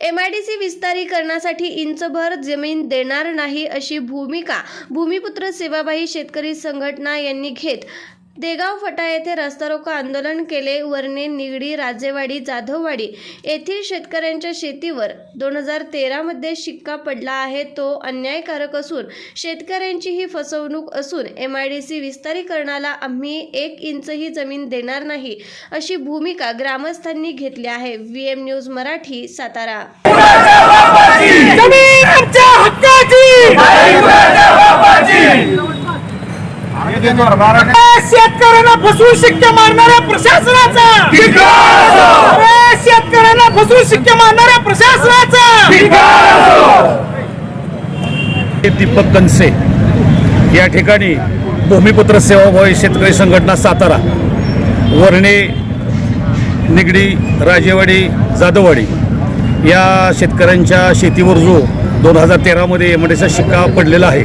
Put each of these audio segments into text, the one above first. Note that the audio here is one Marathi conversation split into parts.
एम आय डी सी विस्तारीकरणासाठी इंचभर जमीन देणार नाही अशी भूमिका. भूमिपुत्र सेवाबाई शेतकरी संघटना यांनी घेत. देगाव फटा येथे रस्तारोको आंदोलन केले. वर्णे निगडी राजेवाडी जाधववाडी येथील शेतकऱ्यांच्या शेतीवर दोन हजार तेरामध्ये शिक्का पडला आहे. तो अन्यायकारक असून शेतकऱ्यांची ही फसवणूक असून एम आय डी सी विस्तारीकरणाला आम्ही एक इंचही जमीन देणार नाही अशी भूमिका ग्रामस्थांनी घेतली आहे. V M news Marathi Satara जमीन आमच्या हक्काची शेतकऱ्यांना फसवून शिक्के मारणाऱ्या प्रशासनाचा! अरे शेतकऱ्यांना फसवून शिक्के मारणाऱ्या प्रशासनाचा! हे दीपक कनसे या ठिकाणी भूमिपुत्र सेवाभावी शेतकरी संघटना सातारा वर्णे निगडी राजेवाडी जाधववाडी या शेतकऱ्यांच्या शेतीवर जो दोन हजार तेरामध्ये एमडीचा शिक्का पडलेला आहे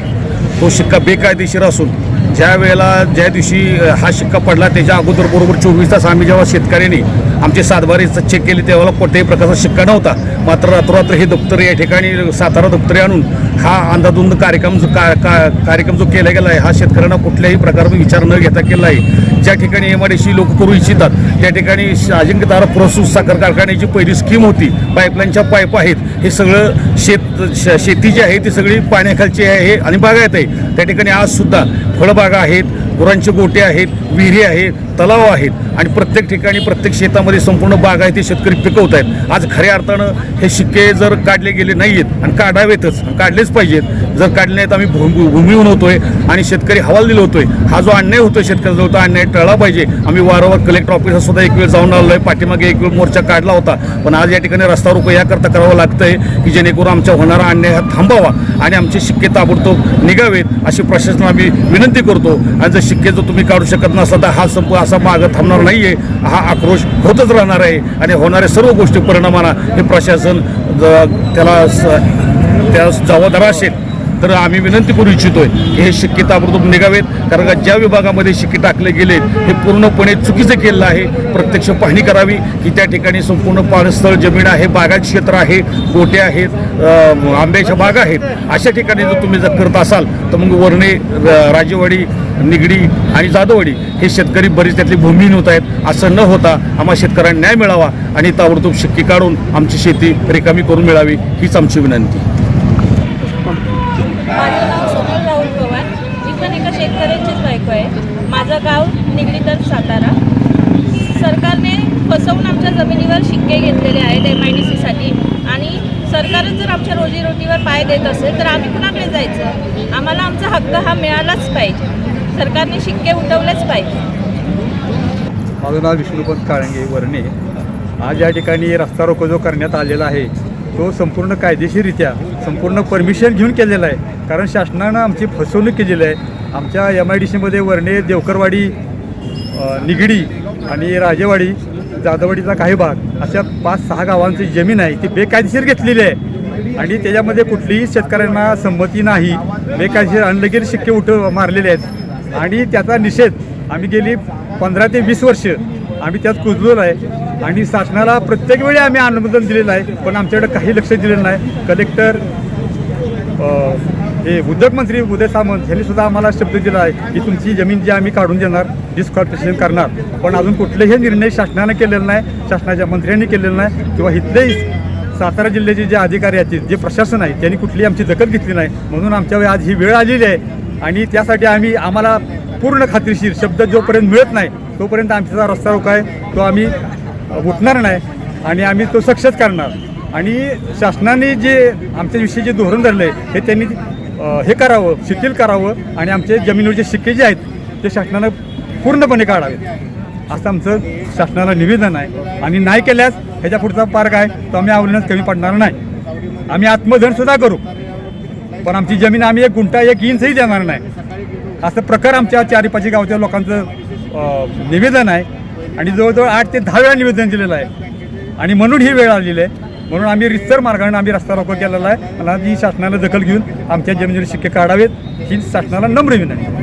तो शिक्का बेकायदेशीर असून ज्या वेळेला ज्या दिवशी हा शिक्का पडला त्याच्या अगोदर बरोबर चोवीस तास आम्ही जेव्हा शेतकऱ्यांनी आमचे सातबारीचं चेक केले तेव्हा कोणत्याही प्रकारचा शिक्का नव्हता. मात्र रात्रोरात्र हे दप्तर या ठिकाणी सातारा दप्तरे आणून हा अंदाधुंद कार्यक्रम जो का, का कार्यक्रम जो केला गेला आहे हा शेतकऱ्यांना कुठल्याही प्रकारचा विचार न घेता केला आहे. ज्या ठिकाणी एम आय लोक करू इच्छितात त्या ठिकाणी अजिंक्यतारा प्रोसूस साखर कारखान्याची पहिली स्कीम होती. पाईपलाईनच्या पाईप आहेत. हे सगळं शेत श- शेती जी आहे ती सगळी पाण्याखालची आहे आणि बागायत आहे. त्या ठिकाणी आज सुद्धा फळबागा आहेत गुरांचे गोटे आहेत विहिरी आहेत तलाव आहेत आणि प्रत्येक ठिकाणी प्रत्येक शेतामध्ये संपूर्ण बागायती शेतकरी पिकवत आहेत. आज खऱ्या अर्थानं हे शिक्के जर काढले गेले नाही आहेत आणि काढावेतच काढलेच पाहिजेत जर काढले नाहीत आम्ही भूमी होतो होतोय आणि शेतकरी हवाल दिलो होतो होतोय. हा जो अन्याय होतोय शेतकऱ्याचा तो अन्याय टळला पाहिजे. आम्ही वारंवार कलेक्टर ऑफिसला सुद्धा एक वेळ जाऊन आलो आहे पाठीमागे एक वेळ मोर्चा काढला होता. पण आज या ठिकाणी रस्ता रोको याकरता करावं लागतंय की जेणेकरून आमच्या होणारा अन्याय हा थांबावा आणि आमचे शिक्के ताबडतोब निघावेत अशी प्रशासनाला आम्ही विनंती करतो. आणि जर शिक्के जर तुम्ही काढू शकत नसला तर हा संप असा मागं थांबणार नाही आहे हा आक्रोश होतच राहणार आहे. आणि होणाऱ्या सर्व गोष्टी परिणामांना हे प्रशासन ज- त्याला स- त्या जबाबदार असेल. तर आम्ही विनंती करू इच्छितोय की हे शिक्के ताबडतोब निघावेत. कारण का ज्या विभागामध्ये शिक्के टाकले गेले हे पूर्णपणे चुकीचं केलेलं आहे. प्रत्यक्ष पाहणी करावी की त्या ठिकाणी संपूर्ण पाणस्थळ जमीन आहे बागायत क्षेत्र आहे गोटे आहेत आंब्याच्या बागा आहेत. अशा ठिकाणी जर तुम्ही जर करत असाल तर मग वर्णे राजेवाडी निगडी आणि जाधववाडी हे शेतकरी बरेच त्यातली भूमिहीन होत आहेत. असं न होता आम्हा शेतकऱ्यांना न्याय मिळावा आणि ताबडतोब शिक्की काढून आमची शेती रिकामी करून मिळावी हीच आमची विनंती. माझं नाव सोनल राहुल पवार. मी पण एका शेतकऱ्यांचीच बायको आहे. माझं गाव निगडीतर सातारा. सरकारने फसवून आमच्या जमिनीवर शिक्के घेतलेले आहेत एम आय डी सीसाठी आणि सरकारच जर आमच्या रोजीरोटीवर पाय देत असेल तर आम्ही कुणाकडे जायचं? आम्हाला आमचा हक्क हा मिळालाच पाहिजे. सरकारने शिक्के उठवलेच पाहिजे. माझं नाव विष्णुपंत काळंगे वर्णे. आज या ठिकाणी रस्ता रोको जो करण्यात आलेला आहे तो संपूर्ण कायदेशीररित्या संपूर्ण परमिशन घेऊन केलेला आहे. कारण शासनानं आमची फसवणूक केलेली आहे. आमच्या एम आय डी सीमध्ये वर्णे देवकरवाडी निगडी आणि राजेवाडी जाधववाडीचा काही भाग अशा पाच सहा गावांची जमीन आहे ती बेकायदेशीर घेतलेली आहे. आणि त्याच्यामध्ये कुठलीही शेतकऱ्यांना संमती नाही. बेकायदेशीर अनलगीर शिक्के उठ मारलेले आहेत. आणि त्याचा निषेध आम्ही गेली पंधरा ते वीस वर्ष आम्ही त्यात कुजलेलो आहे. आणि शासनाला प्रत्येक वेळी आम्ही अनुमोदन दिलेलं आहे पण आमच्याकडे काही लक्ष दिलेलं नाही. कलेक्टर हे उद्योगमंत्री उदय सामंत यांनी सुद्धा आम्हाला शब्द दिला आहे की तुमची जमीन जी आम्ही काढून देणार डिस्कॉर्पोरेशन करणार. पण अजून कुठलेही निर्णय शासनानं केलेला नाही शासनाच्या मंत्र्यांनी केलेला नाही किंवा इथलेही सातारा जिल्ह्याचे जे अधिकारी आहेत जे प्रशासन आहे त्यांनी कुठलीही आमची दखल घेतली नाही. म्हणून आमच्यावर आज ही वेळ आलेली आहे आणि त्यासाठी आम्ही आम्हाला पूर्ण खात्रीशीर शब्द जोपर्यंत मिळत नाही तोपर्यंत आमचा रस्ता रोख आहे. तो आम्ही उठणार नाही आणि आम्ही तो सक्सेस करणार. आणि शासनाने जे आमच्याविषयी जे धोरण धरलं आहे हे त्यांनी हे करावं शिथिल करावं आणि आमचे जमिनीवरचे शिक्के जे आहेत ते शासनानं पूर्णपणे काढावे. असं आमचं शासनाला निवेदन आहे. आणि नाही केल्यास ह्याच्या पुढचा पार्क आहे तो आम्ही आवडण्यास कमी पडणार नाही. आम्ही आत्मधनसुद्धा करू. पण आमची जमीन आम्ही एक गुंठा एक इंचही देणार नाही. असं प्रकार आमच्या चारीपाची गावच्या लोकांचं निवेदन आहे. आणि जवळजवळ आठ ते दहा वेळा निवेदन दिलेलं आहे. आणि म्हणून ही वेळ आलेली आहे. म्हणून आम्ही रिस्तर मार्गाने आम्ही रस्ता रोको केलेला आहे. मला ही शासनाला दखल घेऊन आमच्या जमिनीवर शिक्के काढावेत. ही शासनाला नम्र विनंती